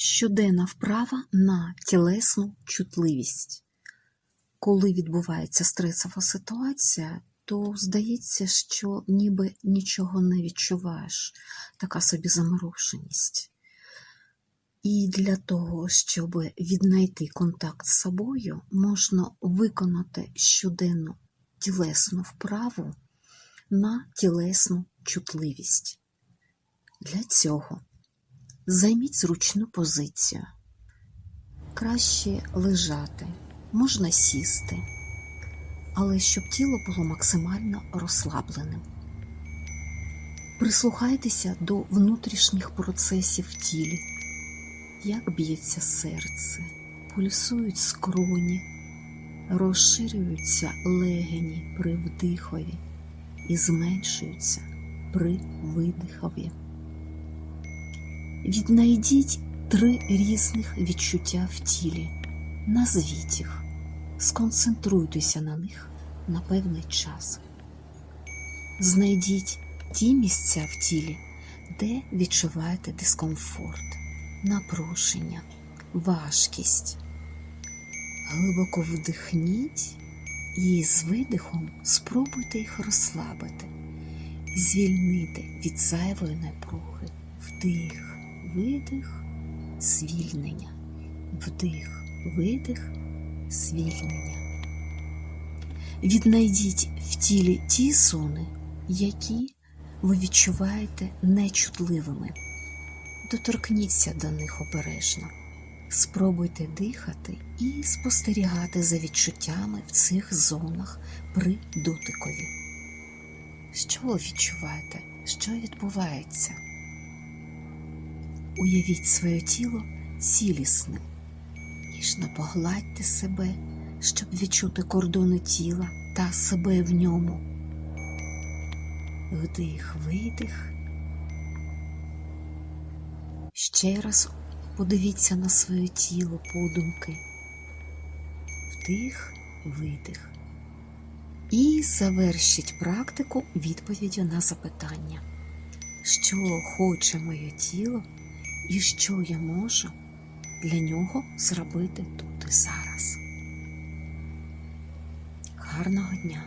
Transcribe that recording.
Щоденна вправа на тілесну чутливість. Коли відбувається стресова ситуація, то здається, що ніби нічого не відчуваєш, така собі замороженість. І для того, щоб віднайти контакт з собою, можна виконати щоденну тілесну вправу на тілесну чутливість. Для цього займіть зручну позицію. Краще лежати, можна сісти, але щоб тіло було максимально розслабленим. Прислухайтеся до внутрішніх процесів в тілі, як б'ється серце, пульсують скроні, розширюються легені при вдихові і зменшуються при видихові. Віднайдіть три різних відчуття в тілі, назвіть їх, сконцентруйтеся на них на певний час. Знайдіть ті місця в тілі, де відчуваєте дискомфорт, напруження, важкість. Глибоко вдихніть і з видихом спробуйте їх розслабити, звільнити від зайвої напруги. Вдих, видих, звільнення, вдих, видих, звільнення. Віднайдіть в тілі ті зони, які ви відчуваєте нечутливими. Доторкніться до них обережно. Спробуйте дихати і спостерігати за відчуттями в цих зонах при дотикові. Що ви відчуваєте? Що відбувається? Уявіть своє тіло цілісним, ніжно погладьте себе, щоб відчути кордони тіла та себе в ньому. Вдих, видих. Ще раз подивіться на своє тіло подумки. Вдих, видих. І завершіть практику відповіддю на запитання, що хоче моє тіло і що я можу для нього зробити тут і зараз. Гарного дня!